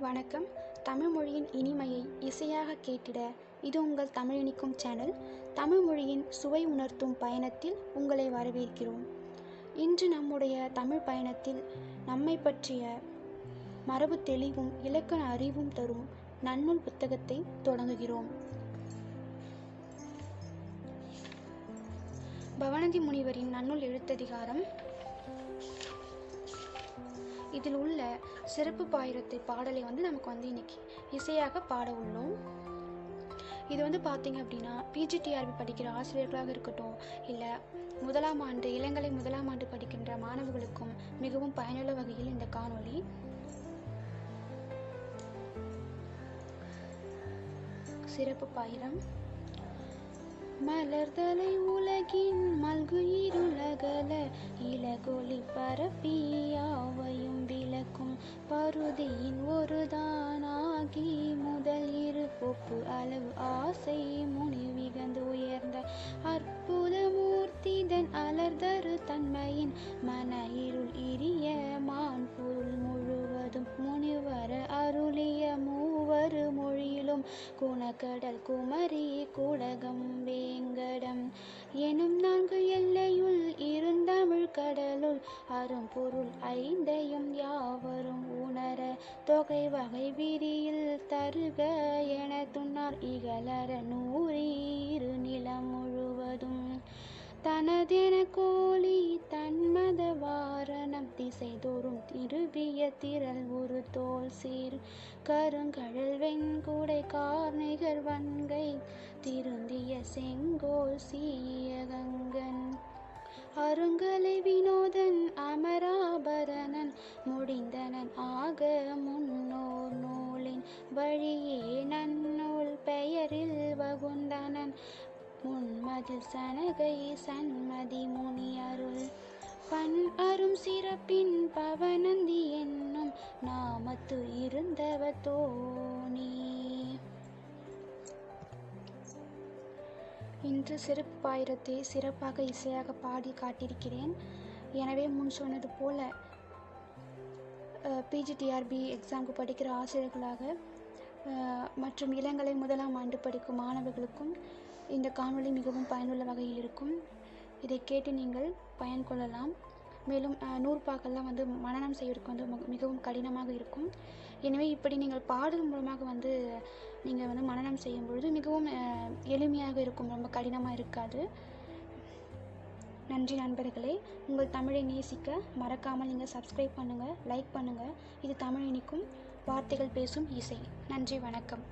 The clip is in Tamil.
வணக்கம். தமிழ் மொழியின் இனிமையை இசையாக கேட்டிட இது உங்கள் தமிழ் இனிக்கும் சேனல். தமிழ் மொழியின் சுவை உணர்த்தும் பயணத்தில் உங்களை வரவேற்கிறோம். இன்று நம்முடைய தமிழ் பயணத்தில் நம்மை பற்றிய மரபு தெளிவும் இலக்கண அறிவும் தரும் நன்னூல் புத்தகத்தை தொடங்குகிறோம். பவனந்தி முனிவரின் நன்னூல் எழுத்ததிகாரம் இதில் உள்ள சிறப்பு பாயிரத்தை பாடலை வந்து நமக்கு வந்து இன்னைக்கு இசையாக பாட உள்ளோம். இது வந்து பார்த்தீங்க அப்படின்னா பிஜிடிஆர்பி படிக்கிற ஆசிரியர்களாக இருக்கட்டும் இல்லை முதலாம் ஆண்டு இளங்கலை முதலாம் ஆண்டு படிக்கின்ற மாணவர்களுக்கும் மிகவும் பயனுள்ள வகையில் இந்த காணொளி. சிறப்பு பாயிரம். மலர்தலை உலகின் மல்கு இருளகல இலகொலி பரப்பி இருக்கும். பருதியின் ஒரு தானாகி முதல் இரு பொப்பு அளவு ஆசை முனி விகந்து உயர்ந்த அற்புத மூர்த்திதன் அலர்தரு தன்மையின் மன இருள் இரிய மான் பொருள் குணக்கடல் குமரி கூடகம் வேங்கடம். எனும் நான்கு எல்லையுள் இருந்தமிழ் கடலுள் அரும்பொருள் ஐந்தையும் யாவரும் உணர தொகை வகை விரியில் தருக என துன்னார் இகலர நூறீரு நிலம் முழுவதும். தனதென கோழி தன்மத வாரணம் திசை தோறும் திரள் ஒரு தோல் சீர். கருங்கடல் வெண்குடை கார்நிகர் வன்கை. திருந்திய செங்கோல் சீயகங்கன் அருங்கலை வினோதன் அமராபரணன். முடிந்தனன் ஆக முன்னோர் நூலின் வழியே நன்னூல் பெயரில் வகுந்தனன். முன்மதில் சனகை சன்மதி முனி அருள் பண் அரும் சிறப்பின் பவனந்தி என்னும் நாமத்து இருந்தவ தோணி இன்று சிறப்பு பாயிரத்தை சிறப்பாக இசையாக பாடி காட்டியிருக்கிறேன். எனவே முன் சொன்னது போல பிஜிடிஆர்பி எக்ஸாமுக்கு படிக்கிற ஆசிரியர்களாக மற்றும் இளங்கலை முதலாம் ஆண்டு படிக்கும் மாணவர்களுக்கும் இந்த காணொளி மிகவும் பயனுள்ள வகையில் இருக்கும். இதை கேட்டு நீங்கள் பயன் கொள்ளலாம். மேலும் நூற்பாக்கள்லாம் வந்து மனநம் செய்வதற்கு வந்து மிகவும் கடினமாக இருக்கும். எனவே இப்படி நீங்கள் பாடல் மூலமாக வந்து நீங்கள் வந்து மனநம் செய்யும் பொழுது மிகவும் எளிமையாக இருக்கும். ரொம்ப கடினமாக இருக்காது. நன்றி நண்பர்களே. உங்கள் தமிழை நேசிக்க மறக்காமல் நீங்கள் சப்ஸ்கிரைப் பண்ணுங்கள் லைக் பண்ணுங்கள் இது தமிழ் இனிக்கும் வார்த்தைகள் பேசும் இசை. நன்றி வணக்கம்.